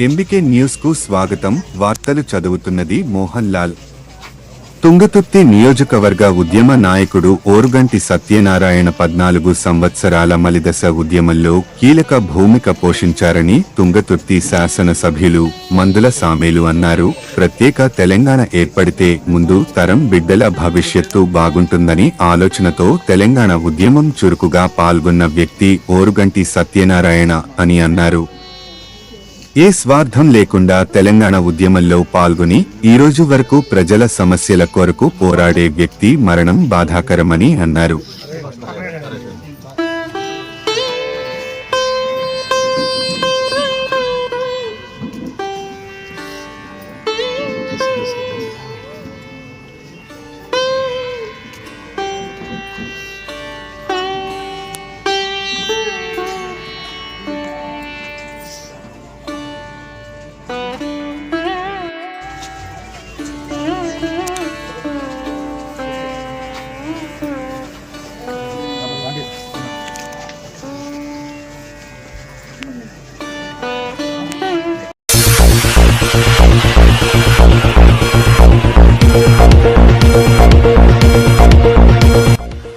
MBK న్యూస్కు స్వాగతం. వార్తలు చదువుతున్నది మోహన్ లాల్ తుంగతుర్తి నియోజకవర్గ ఉద్యమ నాయకుడు ఓరుగంటి సత్యనారాయణ పద్నాలుగు సంవత్సరాల మలిదశ ఉద్యమంలో కీలక భూమిక పోషించారని తుంగతుర్తి శాసనసభ్యులు మందుల సామేలు అన్నారు. ప్రత్యేక తెలంగాణ ఏర్పడితే ముందు తరం బిడ్డల భవిష్యత్తు బాగుంటుందని ఆలోచనతో తెలంగాణ ఉద్యమం చురుకుగా పాల్గొన్న వ్యక్తి ఓరుగంటి సత్యనారాయణ అని అన్నారు. ఏ స్వార్థం లేకుండా తెలంగాణ ఉద్యమంలో పాల్గొని ఈరోజు వరకు ప్రజల సమస్యల కొరకు పోరాడే వ్యక్తి మరణం బాధాకరమని అన్నారు.